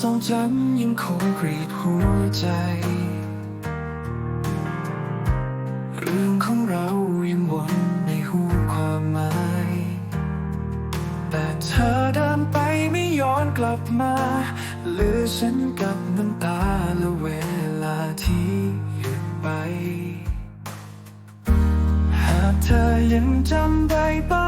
ทรงจำยังคงกรีดหัวใจ เรื่องของเรายังวนในหูความหมาย แต่เธอเดินไปไม่ย้อนกลับมาเหลือฉันกับน้ำตาและเวลาที่หยุดไป หากเธอยังจำได้บ้าง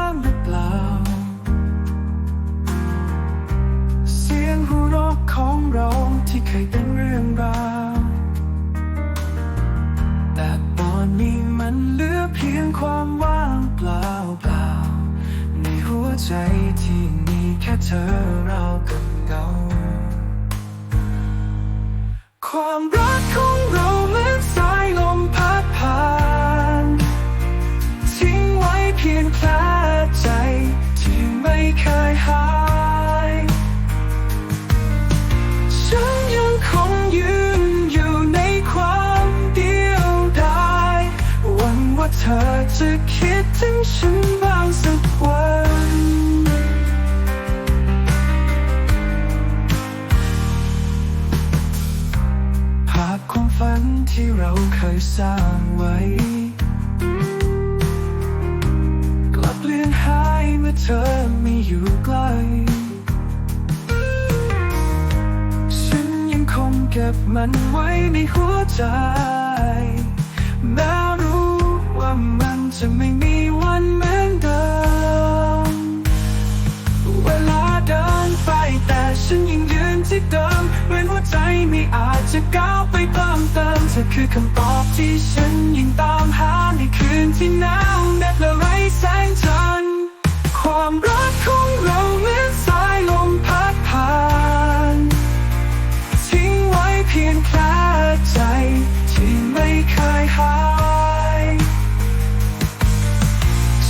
ใจที่มีแค่เธอเรากับเงาความรักของเราเหมือนสายลมพัดผ่าน ทิ้งไว้เพียงแค่ใจที่ไม่เคยหาย ฉันยังคงยืนอยู่ในความเดียวดายหวังว่าเธอจะคิดถึงฉันบ้าง เราเคยสร้างไว้ กลับเลือนหายเมื่อเธอไม่อยู่ใกล้ ฉันยังคงเก็บมันไว้ในหัวใจ แม้รู้ว่ามันจะไม่มีวันเมื คือคำตอบที่ฉันยังตามหาในคืนที่หนาวเหน็บและไร้แสงจันทร์ความรักของเราเหมือนสายลมพัดผ่าน ทิ้งไว้เพียงแค่ใจ ที่ไม่เคยหาย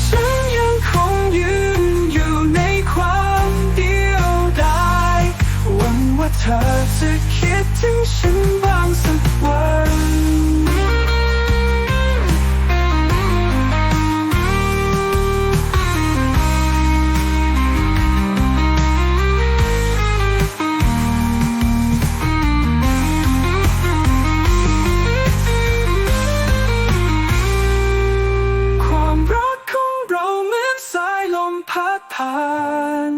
ฉันยังคงยืนอยู่ในความเดียวดายหวังว่าเธอจะคิดถึงฉัน พัดผ่าน